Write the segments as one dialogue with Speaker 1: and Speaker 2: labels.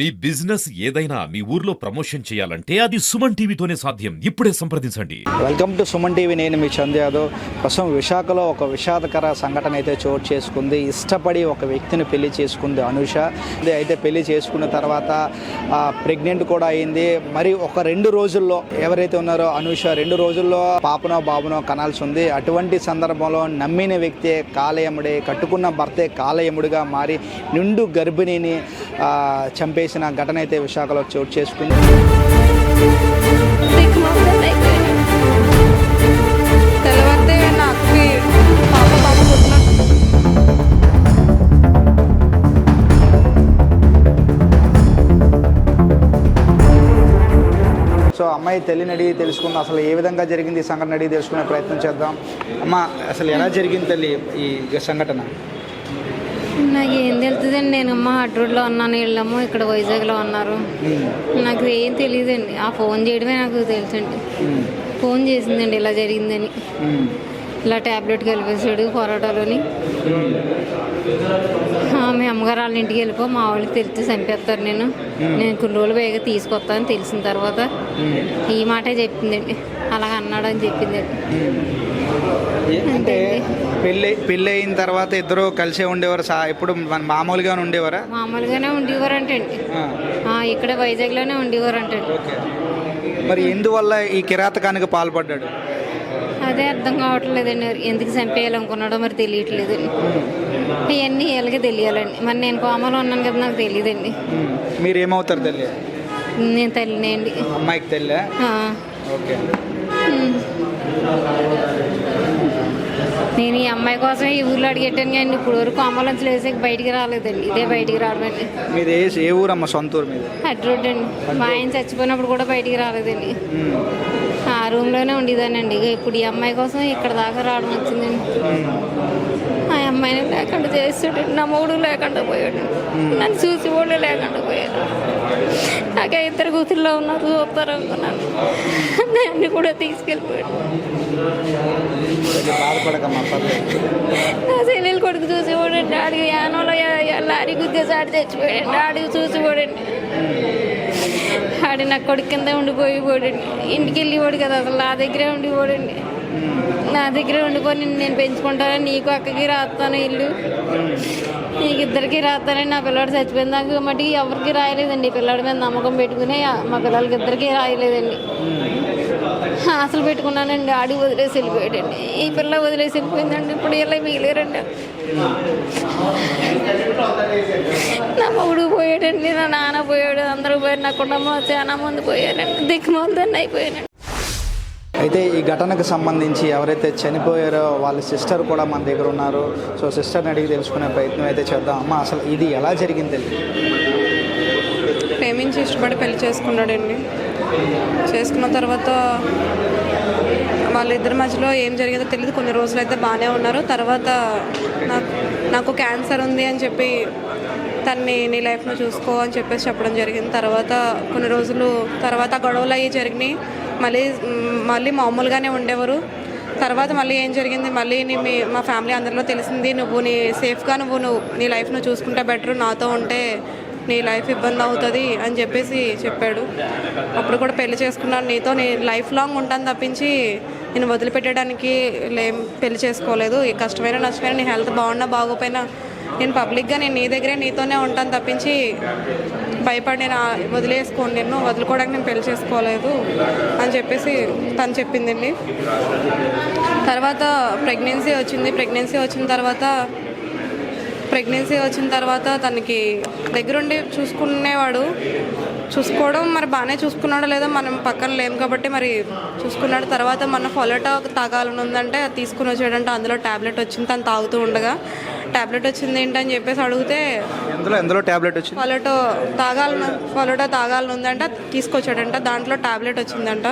Speaker 1: మీ business ఏదైనా మీ ఊర్లో promotion చేయాలంటే అది సుమన్ టీవీతోనే సాధ్యం. ఇప్పుడే సంప్రదించండి.
Speaker 2: Welcome to Suman TV. నేను మీ చంద్ యాదవ్. ప్రస్తుతం విశాఖలో ఒక విషాదకర సంఘటన అయితే చోటు చేసుకుంది. ఇష్టపడి ఒక వ్యక్తిని పెళ్ళి చేసుకుంది అనుష. ఇది అయితే పెళ్ళి చేసుకున్న తర్వాత ప్రెగ్నెంట్ కూడా అయింది. మరి ఒక రెండు రోజుల్లో ఎవరైతే ఉన్నారో అనుష రెండు రోజుల్లో పాపనో బాబునో కనాల్సి ఉంది. అటువంటి సందర్భంలో నమ్మిన వ్యక్తే కాలయముడే కట్టుకున్న భర్తే కాలయముడిగా మారి నిండు గర్భిణిని చంపే చంపేసిన ఘటన అయితే విశాఖలో చోటు చేసుకుంది. సో అమ్మాయి తెలియని అడిగి తెలుసుకుందాం? అసలు ఏ విధంగా జరిగింది ఈ సంఘటన? అడిగి తెలుసుకునే ప్రయత్నం చేద్దాం. అమ్మ అసలు ఎలా జరిగింది తల్లి ఈ సంఘటన?
Speaker 3: నాకు ఏం తెలుస్తుందండి నేను అమ్మ హట్ రోడ్లో ఉన్నాను వీళ్ళమ్మ ఇక్కడ వైజాగ్లో ఉన్నారు. నాకు ఏం తెలియదండి ఆ ఫోన్ చేయడమే నాకు తెలుసండి. ఫోన్ చేసిందండి ఇలా జరిగిందని. ఇలా ట్యాబ్లెట్ కలిపేసాడు పొరాటాలోని మీ అమ్మగారు వాళ్ళ ఇంటికి వెళ్ళిపో మా వాళ్ళకి తెలిసి చంపేస్తారు నేను నేను కొన్ని రోజులు వేగ తీసుకొస్తాను తెలిసిన తర్వాత ఈ మాటే చెప్పిందండి. అలాగ అన్నాడు అని చెప్పిందండి
Speaker 2: అంటే పెళ్ళి పెళ్ళి అయిన తర్వాత ఇద్దరు కలిసే ఉండేవారు? సా మన మామూలుగానే ఉండేవారా?
Speaker 3: మామూలుగానే ఉండేవారంటండి.
Speaker 2: ఆ,
Speaker 3: ఆ, ఇక్కడ వైజాగ్లోనే ఉండేవారంటండి.
Speaker 2: ఓకే. మరి ఎందువల్ల ఈ కిరాతకానికి పాల్పడ్డాడు?
Speaker 3: అదే అర్థం కావట్లేదండి. ఎందుకు చంపేయాలనుకున్నాడో మరి తెలియట్లేదండి ఇవన్నీ వీళ్ళకి తెలియాలండి. మరి నేను కోమలో ఉన్నాను కదా నాకు తెలియదండి.
Speaker 2: మీరు ఏమవుతారు తల్లి?
Speaker 3: నేను తల్లినేండి
Speaker 2: అమ్మాయికి తల్లి? ఓకే.
Speaker 3: నేను ఈ అమ్మాయి కోసం ఈ ఊర్లో అడిగెట్టాను కానీ ఇప్పుడు వరకు అమ్మలోంచి లేసి బయటికి రాలేదండి. ఇదే బయటికి రావడండి
Speaker 2: మీది ఏ ఊరమ్మ? సొంత ఊరు మీద?
Speaker 3: హట్ రోడ్ అండి. మా ఆయన చచ్చిపోయినప్పుడు కూడా బయటికి రాలేదండి. రూమ్లోనే ఉండేదానండి ఇక ఇప్పుడు ఈ అమ్మాయి కోసం ఇక్కడ దాకా రావడం వచ్చిందండి ఆ అమ్మాయిని లేకుండా చేస్తాడు నా మూడు లేకుండా పోయాడు నన్ను చూసి వాళ్ళు లేకుండా పోయారు నాకే ఇద్దరు కూతుర్లో ఉన్నారు చూస్తారు అనుకున్నాను దాన్ని కూడా తీసుకెళ్ళిపోయాడు. నా చెల్లెలు కొడుకు చూసేవాడు డాడీ యానంలో లారీ గుద్దేసి ఆడి చచ్చిపోయాడు డాడీ చూసేవాడండి. ఆడి నా కొడుకు కింద ఉండిపోయి పోడండి. ఇంటికి వెళ్ళిపోడు కదా అసలు నా దగ్గరే ఉండిపోడండి. నా దగ్గరే ఉండిపోయి నేను పెంచుకుంటాను నీకు అక్కకి రాస్తాను ఇల్లు. నీకు ఇద్దరికి రాస్తానని నా పిల్లాడు చచ్చిపోయిన దాకా మటుకి ఎవరికి రాయలేదండి. పిల్లాడి మీద నమ్మకం పెట్టుకుని మా పిల్లలకి ఇద్దరికి రాయలేదండి. అసలు పెట్టుకున్నానండి. ఆడి వదిలేసి వెళ్ళిపోయాడండి. ఈ పిల్ల వదిలేసి వెళ్ళిపోయిందండి. ఇప్పుడు ఇలా మిగిలేరండి. నా మొగుడు పోయాడండి నా నాన్న పోయాడు అందరూ పోయారు నా కుటుంబం చాలా మంది పోయారండి. దిక్కుమాలదాన్ని అయిపోయానండి
Speaker 2: అయితే ఈ ఘటనకు సంబంధించి ఎవరైతే చనిపోయారో వాళ్ళ సిస్టర్ కూడా మన దగ్గర ఉన్నారు. సో సిస్టర్ని అడిగి తెలుసుకునే ప్రయత్నం అయితే చేద్దాం. అమ్మ అసలు ఇది ఎలా జరిగింది
Speaker 4: ప్రేమించి ఇష్టపడి పెళ్ళి చేసుకున్నాడండి. చేసుకున్న తర్వాత వాళ్ళిద్దరి మధ్యలో ఏం జరిగిందో తెలియదు కొన్ని రోజులు అయితే బాగానే ఉన్నారు. తర్వాత నాకు నాకు క్యాన్సర్ ఉంది అని చెప్పి తన్ని నీ లైఫ్ను చూసుకో అని చెప్పేసి చెప్పడం జరిగింది. తర్వాత కొన్ని రోజులు తర్వాత గొడవలు అయ్యి జరిగినాయి. మళ్ళీ మళ్ళీ మామూలుగానే ఉండేవారు. తర్వాత మళ్ళీ ఏం జరిగింది? మళ్ళీ నీ మీ మా ఫ్యామిలీ అందరిలో తెలిసింది నువ్వు నీ సేఫ్గా నువ్వు నువ్వు నీ లైఫ్ను చూసుకుంటే బెటర్ నాతో ఉంటే నీ లైఫ్ ఇబ్బంది అవుతుంది అని చెప్పేసి చెప్పాడు. అప్పుడు కూడా పెళ్ళి చేసుకున్నాను నీతో. నేను లైఫ్ లాంగ్ ఉంటాను తప్పించి నేను వదిలిపెట్టడానికి లేం పెళ్ళి చేసుకోలేదు. కష్టమైనా కష్టమైన నష్టమైన నీ హెల్త్ బాగున్నా బాగోపోయినా నేను పబ్లిక్గా నేను నీ దగ్గరే నీతోనే ఉంటాను తప్పించి భయపడి నేను వదిలేసుకోండి నేను వదులుకోవడానికి నేను పెళ్ళి చేసుకోలేదు అని చెప్పేసి తను చెప్పిందండి తర్వాత ప్రెగ్నెన్సీ వచ్చింది. ప్రెగ్నెన్సీ వచ్చిన తర్వాత ప్రెగ్నెన్సీ వచ్చిన తర్వాత తనకి దగ్గరుండి చూసుకునేవాడు. చూసుకోవడం మరి బాగానే చూసుకున్నాడో లేదో మనం పక్కన లేం కాబట్టి మరి చూసుకున్నాడు. తర్వాత మన ఫొలటో తాగాలని ఉందంటే అది తీసుకుని వచ్చాడంటే. అందులో ట్యాబ్లెట్ వచ్చింది తను తాగుతూ ఉండగా. ట్యాబ్లెట్ వచ్చింది ఏంటని చెప్పేసి అడిగితే
Speaker 2: ఎందులో ఎందులో ట్యాబ్లెట్ వచ్చింది?
Speaker 4: ఫొలటో తాగాలను ఫొలటో తాగాలని ఉందంట తీసుకొచ్చాడంట. దాంట్లో ట్యాబ్లెట్ వచ్చిందంట.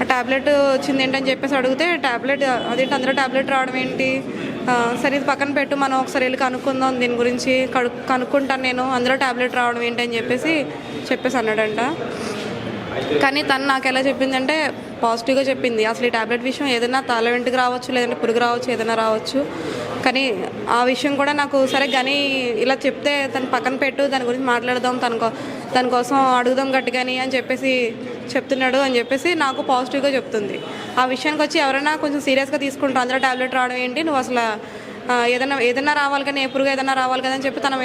Speaker 4: ఆ ట్యాబ్లెట్ వచ్చింది ఏంటని చెప్పేసి అడిగితే ట్యాబ్లెట్ అదేంటి అందులో ట్యాబ్లెట్ రావడం ఏంటి? సరే ఇది పక్కన పెట్టు మనం ఒకసారి వెళ్ళి కనుక్కుందాం. దీని గురించి కడు కనుక్కుంటాను నేను. అందులో ట్యాబ్లెట్ రావడం ఏంటని చెప్పేసి చెప్పేసి అన్నాడంట. కానీ తను నాకు ఎలా చెప్పిందంటే పాజిటివ్గా చెప్పింది. అసలు ఈ ట్యాబ్లెట్ విషయం ఏదైనా తల వెంటకి రావచ్చు లేదంటే పురుగు రావచ్చు ఏదైనా రావచ్చు. కానీ ఆ విషయం కూడా నాకు సరే కానీ ఇలా చెప్తే తను పక్కన పెట్టు దాని గురించి మాట్లాడదాం తనకో దానికోసం అడుగుదాం గట్టిగాని అని చెప్పేసి చెప్తున్నాడు అని చెప్పేసి నాకు పాజిటివ్గా చెప్తుంది. ఆ విషయానికి వచ్చి ఎవరైనా కొంచెం సీరియస్గా తీసుకుంటారు అందరూ టాబ్లెట్ రావడం ఏంటి నువ్వు అసలు ఏదైనా ఏదైనా రావాలి కానీ ఎప్పుడుగా ఏదైనా రావాలి కదా అని చెప్పి తన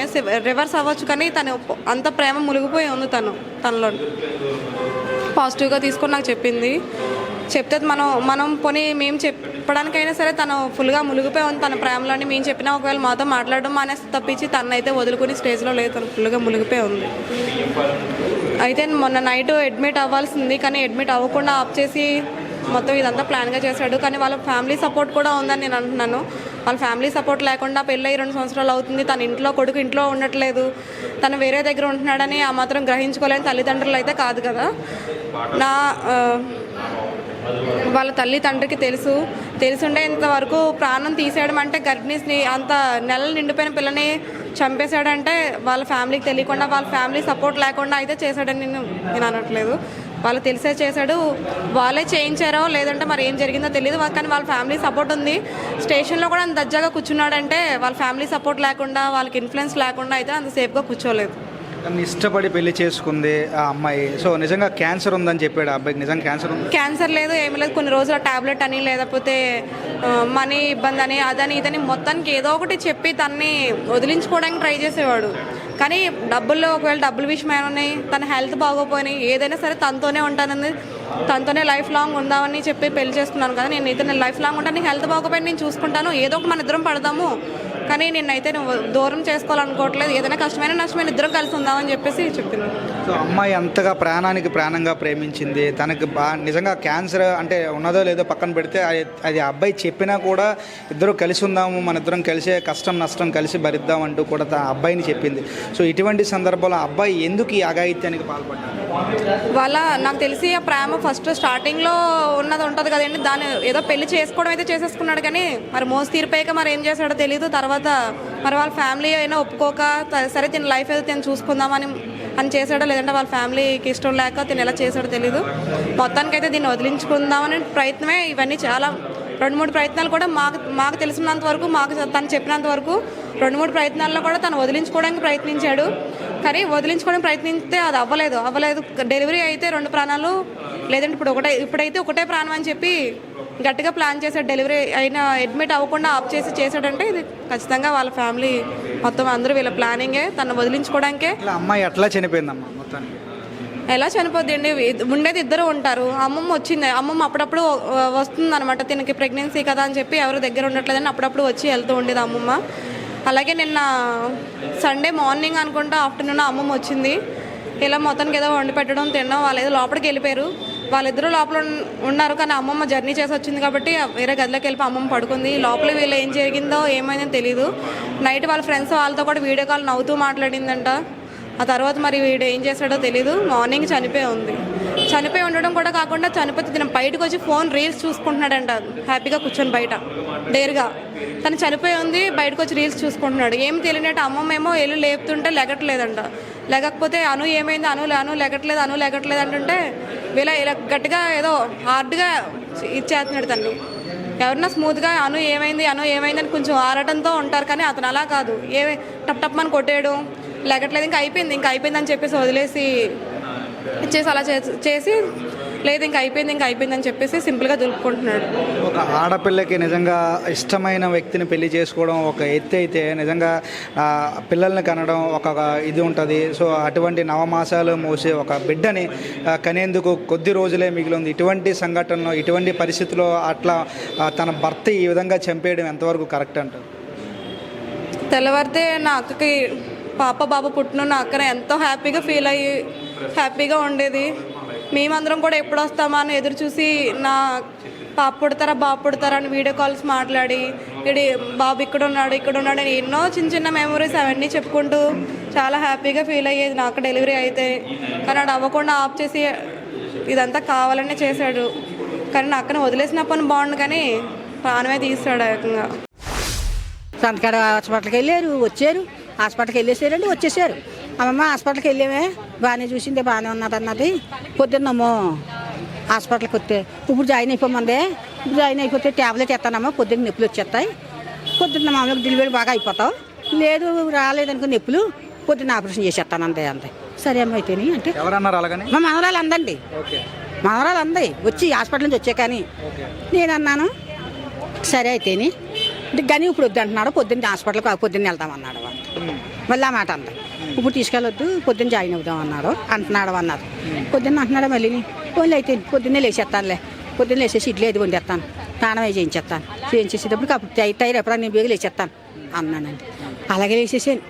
Speaker 4: రివర్స్ అవ్వచ్చు కానీ తను అంత ప్రేమ మునిగిపోయి ఉంది తను తనలో. పాజిటివ్గా తీసుకొని నాకు చెప్పింది. చెప్తే మనం మనం పోనీ మేము చెప్పడానికైనా సరే తను ఫుల్గా మునిగిపోయి ఉంది తన ప్రేమలోని మేము చెప్పినా ఒకవేళ మాతో మాట్లాడడం మానేసి తప్పించి తనైతే వదులుకుని స్టేజ్లో లేదు తను ఫుల్గా మునిగిపోయి ఉంది. అయితే మొన్న నైట్ అడ్మిట్ అవ్వాల్సింది కానీ అడ్మిట్ అవ్వకుండా ఆఫ్ చేసి మొత్తం ఇదంతా ప్లాన్గా చేశాడు. కానీ వాళ్ళ ఫ్యామిలీ సపోర్ట్ కూడా ఉందని నేను అంటున్నాను. వాళ్ళ ఫ్యామిలీ సపోర్ట్ లేకుండా పెళ్ళి రెండు సంవత్సరాలు అవుతుంది తన ఇంట్లో కొడుకు ఇంట్లో ఉండట్లేదు తను వేరే దగ్గర ఉంటున్నాడని ఆ మాత్రం గ్రహించుకోలేని తల్లిదండ్రులు అయితే కాదు కదా. నా వాళ్ళ తల్లి తండ్రికి తెలుసు. తెలుసుండేంత వరకు ప్రాణం తీసేయడం అంటే గర్భిణీస్ని అంత నెలలు నిండిపోయిన పిల్లని చంపేశాడంటే వాళ్ళ ఫ్యామిలీకి తెలియకుండా వాళ్ళ ఫ్యామిలీ సపోర్ట్ లేకుండా అయితే చేశాడని నేను నేను అనట్లేదు. వాళ్ళు తెలిసే చేశాడు. వాళ్ళే చేయించారో లేదంటే మరి ఏం జరిగిందో తెలియదు కానీ వాళ్ళ ఫ్యామిలీ సపోర్ట్ ఉంది. స్టేషన్లో కూడా అంత దజ్జాగా కూర్చున్నాడంటే వాళ్ళ ఫ్యామిలీ సపోర్ట్ లేకుండా వాళ్ళకి ఇన్ఫ్లుయెన్స్ లేకుండా అయితే అంత సేఫ్గా కూర్చోలేదు.
Speaker 2: ఇష్టపడి పెళ్ళి చేసుకుంది ఆ అమ్మాయి. సో నిజంగా క్యాన్సర్ ఉందని చెప్పాడు ఆ అబ్బాయికి. నిజంగా క్యాన్సర్ ఉంది?
Speaker 4: క్యాన్సర్ లేదు ఏమి లేదు. కొన్ని రోజుల టాబ్లెట్ అని లేకపోతే మనీ ఇబ్బంది అని అదని ఇదని మొత్తానికి ఏదో ఒకటి చెప్పి తన్ని వదిలించుకోవడానికి ట్రై చేసేవాడు. కానీ డబ్బుల్లో ఒకవేళ డబ్బులు విషయం ఉన్నాయి తన హెల్త్ బాగోపోయినాయి ఏదైనా సరే తనతోనే ఉంటానని తనతోనే లైఫ్ లాంగ్ ఉందామని చెప్పి పెళ్ళి చేసుకున్నాను కదా నేను ఇతను లైఫ్ లాంగ్ ఉంటాను హెల్త్ బాగోపోయిన నేను చూసుకుంటాను ఏదో ఒక మన ఇద్దరం పడదాము కానీ నిన్నైతే నువ్వు దూరం చేసుకోవాలనుకోవట్లేదు. ఏదైనా కష్టమైన నష్టమైన ఇద్దరం కలిసి ఉందామని చెప్పేసి చెప్తున్నాను.
Speaker 2: సో అమ్మాయి అంతగా ప్రాణానికి ప్రాణంగా ప్రేమించింది. తనకి బా నిజంగా క్యాన్సర్ అంటే ఉన్నదో లేదో పక్కన పెడితే అది అబ్బాయి చెప్పినా కూడా ఇద్దరు కలిసి ఉందాము మన ఇద్దరం కలిసే కష్టం నష్టం కలిసి భరిద్దాం అంటూ కూడా తన అబ్బాయిని చెప్పింది. సో ఇటువంటి సందర్భంలో అబ్బాయి ఎందుకు ఈ అఘాయిత్యానికి పాల్పడ్డాడు?
Speaker 4: వాళ్ళ నాకు తెలిసి ఆ ప్రేమ ఫస్ట్ స్టార్టింగ్లో ఉన్నది ఉంటుంది కదండి. దాన్ని ఏదో పెళ్ళి చేసుకోవడం అయితే చేసేసుకున్నాడు కానీ మరి మోసి తీరిపోయాక మరి ఏం చేశాడో తెలియదు తర్వాత తర్వాత మరి వాళ్ళ ఫ్యామిలీ అయినా ఒప్పుకోక త- సరే తిన లైఫ్ అయితే తిను చూసుకుందామని అని చేశాడో లేదంటే వాళ్ళ ఫ్యామిలీకి ఇష్టం లేక తిని ఎలా చేశాడో తెలియదు మొత్తానికైతే దీన్ని వదిలించుకుందామని ప్రయత్నమే ఇవన్నీ చాలా రెండు మూడు ప్రయత్నాలు కూడా మాకు మాకు తెలిసినంత వరకు మాకు తను చెప్పినంత వరకు రెండు మూడు ప్రయత్నాల్లో కూడా తను వదిలించుకోవడానికి ప్రయత్నించాడు. కానీ వదిలించుకోవడానికి ప్రయత్నిస్తే అది అవ్వలేదు. అవ్వలేదు. డెలివరీ అయితే రెండు ప్రాణాలు లేదంటే ఇప్పుడు ఒకటే ఇప్పుడైతే ఒకటే ప్రాణం అని చెప్పి గట్టిగా ప్లాన్ చేశాడు డెలివరీ అయినా అడ్మిట్ అవ్వకుండా ఆఫ్ చేసి చేశాడంటే ఇది ఖచ్చితంగా వాళ్ళ ఫ్యామిలీ మొత్తం అందరూ వీళ్ళ ప్లానింగే తను వదిలించుకోవడానికే.
Speaker 2: అమ్మాయి ఎట్లా చనిపోయిందమ్మా మొత్తానికి?
Speaker 4: ఎలా చనిపోద్దండి? ఉండేది ఇద్దరు ఉంటారు. అమ్మమ్మ వచ్చింది. అమ్మమ్మ అప్పుడప్పుడు వస్తుంది అనమాట తినకి ప్రెగ్నెన్సీ కదా అని చెప్పి ఎవరు దగ్గర ఉండట్లేదని అప్పుడప్పుడు వచ్చి వెళ్తూ ఉండేది అమ్మమ్మ. అలాగే నిన్న సండే మార్నింగ్ అనుకుంటా ఆఫ్టర్నూన్ అమ్మమ్మ వచ్చింది. ఇలా మొత్తానికి ఏదో వండి పెట్టడం తినడం వాళ్ళు ఏదో లోపలికి వెళ్ళిపోయారు. వాళ్ళిద్దరూ లోపల ఉన్నారు కానీ అమ్మమ్మ జర్నీ చేసి వచ్చింది కాబట్టి వేరే గదిలోకి వెళ్ళి అమ్మమ్మ పడుకుంది. లోపల వీళ్ళు ఏం జరిగిందో ఏమైందో తెలియదు నైట్ వాళ్ళ ఫ్రెండ్స్ వాళ్ళతో కూడా వీడియో కాల్ నవ్వుతూ మాట్లాడిందంట. ఆ తర్వాత మరి వీడు ఏం చేశాడో తెలీదు. మార్నింగ్ చనిపోయి ఉంది. చనిపోయి ఉండడం కూడా కాకుండా చనిపోతే తిన బయటకు వచ్చి ఫోన్ రీల్స్ చూసుకుంటున్నాడంట. హ్యాపీగా కూర్చొని బయట. డేర్గా. తను చనిపోయి ఉంది బయటకు వచ్చి రీల్స్ చూసుకుంటున్నాడు. ఏం తెలియనట్టు అమ్మమ్మ ఏమో ఎల్లు లేపుతుంటే లెగట్లేదంట. లేకపోతే అను ఏమైంది? అను అను లెగట్లేదు అను లెగట్లేదు అంటుంటే వీళ్ళ ఇలా గట్టిగా ఏదో హార్డ్గా ఇచ్చేస్తున్నాడు తన్ని ఎవరన్నా స్మూత్గా అను ఏమైంది అను ఏమైంది అని కొంచెం ఆరటంతో ఉంటారు కానీ అతను అలా కాదు. ఏ టప్ టప్ అని కొట్టేయడం లేకట్లేదు ఇంకా అయిపోయింది ఇంకా అయిపోయింది అని చెప్పేసి వదిలేసి ఇచ్చేసి అలా చేసి- లేదు ఇంకా అయిపోయింది ఇంకా అయిపోయింది అని చెప్పేసి సింపుల్గా దులుపుకుంటున్నాడు.
Speaker 2: ఒక ఆడపిల్లకి నిజంగా ఇష్టమైన వ్యక్తిని పెళ్ళి చేసుకోవడం ఒక ఎత్తు అయితే నిజంగా పిల్లల్ని కనడం ఒక ఇది ఉంటుంది. సో అటువంటి నవమాసాలు మోసే ఒక బిడ్డని కనేందుకు కొద్ది రోజులే మిగిలి ఉంది ఇటువంటి సంఘటనలో ఇటువంటి పరిస్థితిలో అట్లా తన భర్త ఈ విధంగా చంపేయడం ఎంతవరకు కరెక్ట్ అంటారు?
Speaker 4: తెల్లవారితే నా అక్కకి పాప బాబు పుట్టిన అక్కడ ఎంతో హ్యాపీగా ఫీల్ అయ్యి హ్యాపీగా ఉండేది. మేమందరం కూడా ఎప్పుడు వస్తామా అని ఎదురు చూసి నా పాప పుడతారా బాబు పుడతారా అని వీడియో కాల్స్ మాట్లాడి ఇడి బాబు ఇక్కడ ఉన్నాడు ఇక్కడ ఉన్నాడు అని ఎన్నో చిన్న చిన్న మెమరీస్ అవన్నీ చెప్పుకుంటూ చాలా హ్యాపీగా ఫీల్ అయ్యేది. నాకు డెలివరీ అయితే కానీ అది అవ్వకుండా ఆఫ్ చేసి ఇదంతా కావాలనే చేశాడు. కానీ నా అక్కడ వదిలేసిన పని బాగుండు కానీ ప్రాణమే తీస్తాడు ఏకంగా
Speaker 5: సంతకాడ హాస్పిటల్కి వెళ్ళారు వచ్చారు. హాస్పిటల్కి వెళ్ళేసారండి వచ్చేసారు అమ్మమ్మ హాస్పిటల్కి వెళ్ళామే. బాగానే చూసింది బాగానే ఉన్నది అన్నది. పొద్దున్నమ్మో హాస్పిటల్కి వస్తే ఇప్పుడు జాయిన్ అయిపోమంది. ఇప్పుడు జాయిన్ అయిపోతే ట్యాబ్లెట్ ఎత్తానమ్మా పొద్దున్న నొప్పులు వచ్చేస్తాయి. పొద్దున్న మామూలుగా డెలివరీ బాగా అయిపోతావు. లేదు రాలేదనుకో నొప్పులు. పొద్దున్న ఆపరేషన్ చేసేస్తాను అంతే అంతే సరే అమ్మ అయితేని అంటే మా మనవరాలు అందండి. మనవరాలు అంది. వచ్చి హాస్పిటల్ నుంచి వచ్చే కానీ నేను అన్నాను సరే అయితేని కానీ ఇప్పుడు వద్దు అంటున్నాడు పొద్దున్న హాస్పిటల్కి పొద్దున్న వెళ్తామన్నాడు. మళ్ళీ ఆ మాట అంత ఇప్పుడు తీసుకెళ్ళొద్దు పొద్దున్న జాయిన్ అవుదాం అన్నారు. అంటున్నాడు అన్నారు. పొద్దున్న అంటున్నాడు మళ్ళీ పోన్లే అయితే పొద్దున్నే లేచేస్తానులే పొద్దున్న లేచేసి ఇడ్లీ అది వండేస్తాను స్నానం చేయించేస్తాను చేయించేసేటప్పుడు అప్పుడు టై టైర్ ఎప్పుడన్నా నేను బేగా లేచేస్తాను అన్నానండి. అలాగే లేచేసాను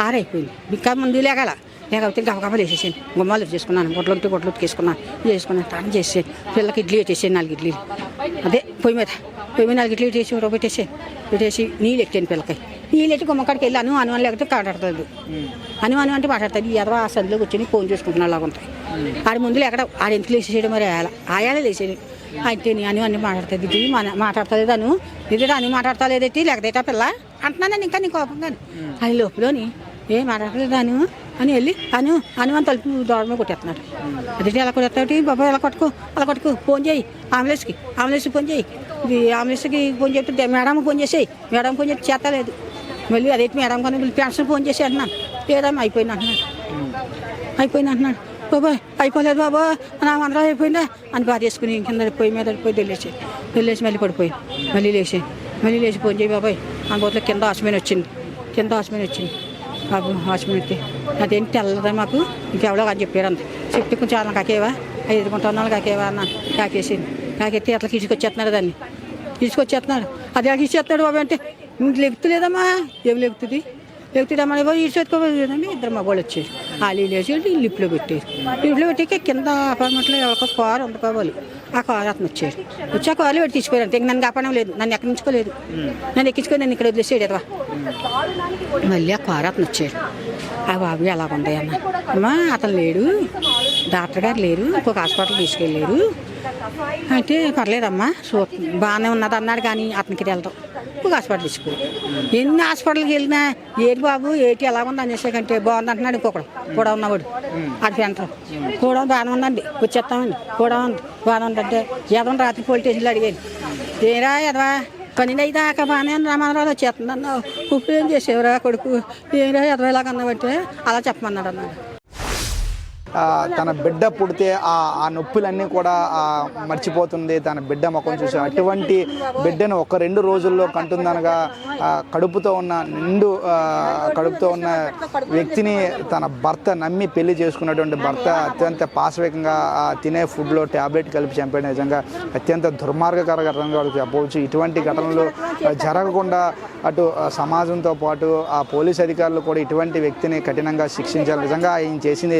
Speaker 5: ఆరైపోయింది. ఇంకా ముందు లేగల. లేకపోతే గబగబా లేచేసాను గుమ్మాలు చేసుకున్నాను. గొడ్లు ఉంటే గొడ్లు ఉతికేసుకున్నాను. చేసుకున్నాను. స్నానం చేసేసాను. పిల్లలకి ఇడ్లీ పెట్టేసాను నాలుగు ఇడ్లీలు. అదే పొయ్యి మీద. పొయ్యి మీద నాలుగు ఇడ్లీ పెట్టేసి పెట్టేసి పెట్టేసి నీళ్ళు ఎట్టాను పిల్లకి. నీళ్ళు ఎట్టి గుమ్మకాడికి వెళ్ళి అను అను అని లేకపోతే కాటాడుతుంది. అను అను అంటే మాట్లాడుతుంది ఈ ఎదవ ఆ సందులో కూర్చొని ఫోన్ చేసుకుంటున్నా అలాగ ఉంటాయి. ఆడి ముందు ఎక్కడ ఆడి ఎందుకు లేచేసాడు మరి ఆయాల? ఆయాలే లేచేది. అయితే నీ అని అన్ని మాట్లాడుతుంది. ఇది మన మాట్లాడతలేదు అను. ఇది అని మాట్లాడతా లేదైతే లేకపోతే పిల్ల? అంటున్నాను ఇంకా నీ కోపంగా అది లోపలని ఏం మాట్లాడలేదు అను? అని వెళ్ళి అను అను అని తలుపు దూడమే కొట్టేస్తున్నాడు. అదే ఎలా కొట్టేస్తాడు బాబా ఎలా కొట్టుకో అలా కొట్టుకో. ఫోన్ చేయి. ఆంబులెన్స్కి ఆంబులెన్స్కి ఫోన్ చేయి. ఇది ఆంబులెన్స్కి ఫోన్ చెప్తే మేడం ఫోన్ చేసేయి. మేడం ఫోన్ చేసి చేస్తలేదు మళ్ళీ అదైతే మేడం కానీ వీళ్ళు పెన్షన్ ఫోన్ చేసి అంటున్నాను లేదమ్మా అయిపోయింది అంటున్నాడు అయిపోయింది అంటున్నాడు బాబాయ్ అయిపోలేదు బాబా. నా మందరం అయిపోయిందా? అని బాధ చేసుకుని కింద పోయి మీద పోయి వెళ్ళేసి వెళ్ళేసి మళ్ళీ పడిపోయి మళ్ళీ లేచి మళ్ళీ లేచి ఫోన్ చేయి బాబాయ్. ఆ కింద ఆశమైన వచ్చింది. కింద ఆశమైన వచ్చింది. బాబు ఆశమైన వస్తే అదేంటి తెల్లదా మాకు? ఇంకెవడో అని చెప్పారు అంత. చెప్తే కొంచెం అన్న కాకేవా? ఎదుర్కొంటున్నాను కాకేవా అన్న? కాకేసింది. కాకెత్తి అట్లా తీసుకొచ్చేస్తున్నాడు దాన్ని? తీసుకొచ్చేస్తున్నాడు అది ఎక్కడ ఇచ్చేస్తున్నాడు బాబు అంటే ఇంక లెగుతులేదమ్మా ఏం లెగుతుంది లెగుతుందమ్మా బాబు ఇచ్చేసుకోలేదండి ఇద్దరు మగవాళ్ళు వచ్చారు. వాళ్ళు లేచి లిప్లో పెట్టారు. లిప్లో పెట్టాక కింద అపార్ట్మెంట్లో ఎవరికో కారు ఉంది కావాలి ఆ కారు అతను వచ్చారు వచ్చి ఆ కారు పెట్టి తీసిపోయారు అంతే. నన్ను కాపాడం లేదు. నన్ను ఎక్కించుకోలేదు నన్ను ఎక్కించుకొని నన్ను ఇక్కడ వదిలేసాడు ఎదవా మళ్ళీ ఆ కారు అతను వచ్చాడు. ఆ బాబు ఎలా ఉంది అన్న అమ్మా అతను లేడు. డాక్టర్ గారు లేరు. ఇంకొక హాస్పిటల్ తీసుకెళ్ళారు. అంటే పర్లేదమ్మా. సో బాగానే ఉన్నది అన్నాడు కానీ అతనికి వెళ్తాం ఇప్పుడు హాస్పిటల్ తీసుకుని ఎన్ని హాస్పిటల్కి వెళ్ళినా ఏంటి బాబు ఏంటి ఎలా ఉంది అనేసాకంటే బాగుంది అంటున్నాడు ఇంకొకడు. కూడా ఉన్నవాడు. అది పెంటర్ కూడా బాగానే ఉందండి. వచ్చేస్తామండి. కూడా ఉంది బాగానే ఉందంటే ఎదవని రాత్రి పోలీస్ స్టేషన్లో అడిగాను ఏరా ఎదవా పన్నెండు అయితే దాకా బాగానే రామారావు వచ్చేస్తుంది అన్నావు. ఇప్పుడు ఏం చేసేవరా కొడుకు? ఏరా ఎదవ ఇలాగ అన్నావంటే అలా చెప్పమన్నాడు అన్నాడు.
Speaker 2: తన బిడ్డ పుడితే ఆ ఆ నొప్పులన్నీ కూడా మర్చిపోతుంది. తన బిడ్డ ముఖం చూసి అటువంటి బిడ్డను ఒక రెండు రోజుల్లో కంటుందనగా కడుపుతో ఉన్న నిండు కడుపుతో ఉన్న వ్యక్తిని తన భర్త నమ్మి పెళ్ళి చేసుకున్నటువంటి భర్త అత్యంత పాశవికంగా తినే ఫుడ్లో ట్యాబ్లెట్ కలిపి చంపేయడం నిజంగా అత్యంత దుర్మార్గకర ఘటనగా చెప్పవచ్చు ఇటువంటి ఘటనలు జరగకుండా అటు సమాజంతో పాటు ఆ పోలీస్ అధికారులు కూడా ఇటువంటి వ్యక్తిని కఠినంగా శిక్షించాలి. నిజంగా ఆయన చేసింది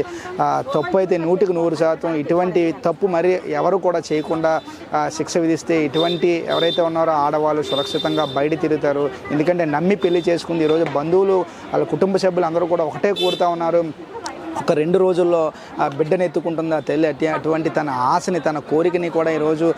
Speaker 2: తప్పు అయితే నూటికి నూరు శాతం ఇటువంటి తప్పు మరి ఎవరు కూడా చేయకుండా శిక్ష విధిస్తే ఇటువంటి ఎవరైతే ఉన్నారో ఆడవాళ్ళు సురక్షితంగా బయట తిరుగుతారు. ఎందుకంటే నమ్మి పెళ్ళి చేసుకుంది ఈరోజు బంధువులు వాళ్ళ కుటుంబ సభ్యులు అందరూ కూడా ఒకటే కోరుతా ఉన్నారు. ఒక రెండు రోజుల్లో ఆ బిడ్డను ఎత్తుకుంటుంది ఆ తల్లి అట్టి అటువంటి తన ఆశని తన కోరికని కూడా ఈరోజు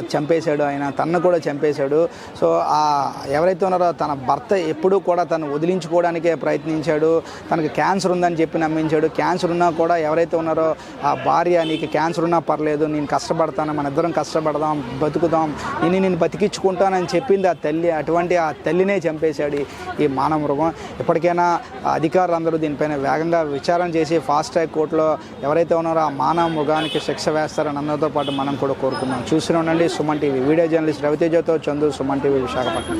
Speaker 2: చంపేశాడు ఆయన తన్ను కూడా చంపేశాడు. సో ఆ ఎవరైతే ఉన్నారో తన భర్త ఎప్పుడూ కూడా తను వదిలించుకోవడానికే ప్రయత్నించాడు. తనకు క్యాన్సర్ ఉందని చెప్పి నమ్మించాడు. క్యాన్సర్ ఉన్నా కూడా ఎవరైతే ఉన్నారో ఆ భార్య నీకు క్యాన్సర్ ఉన్నా పర్లేదు నేను కష్టపడతాను మన ఇద్దరం కష్టపడదాం బతుకుదాం నేను నేను బతికించుకుంటానని చెప్పింది ఆ తల్లి. అటువంటి ఆ తల్లినే చంపేశాడు ఈ- మానవ మృగం. ఇప్పటికైనా అధికారులందరూ దీనిపైన వేగంగా విచారణ చేసి ఫాస్ట్ ట్రాక్ కోర్టులో ఎవరైతే ఉన్నారో ఆ మానవ ముఖానికి శిక్ష వేస్తారని అందరితో పాటు మనం కూడా కోరుకున్నాం చూసిన ఉండండి సుమన్ టీవీ. వీడియో జర్నలిస్ట్ రవితేజతో చందు సుమన్ టీవీ విశాఖపట్నం.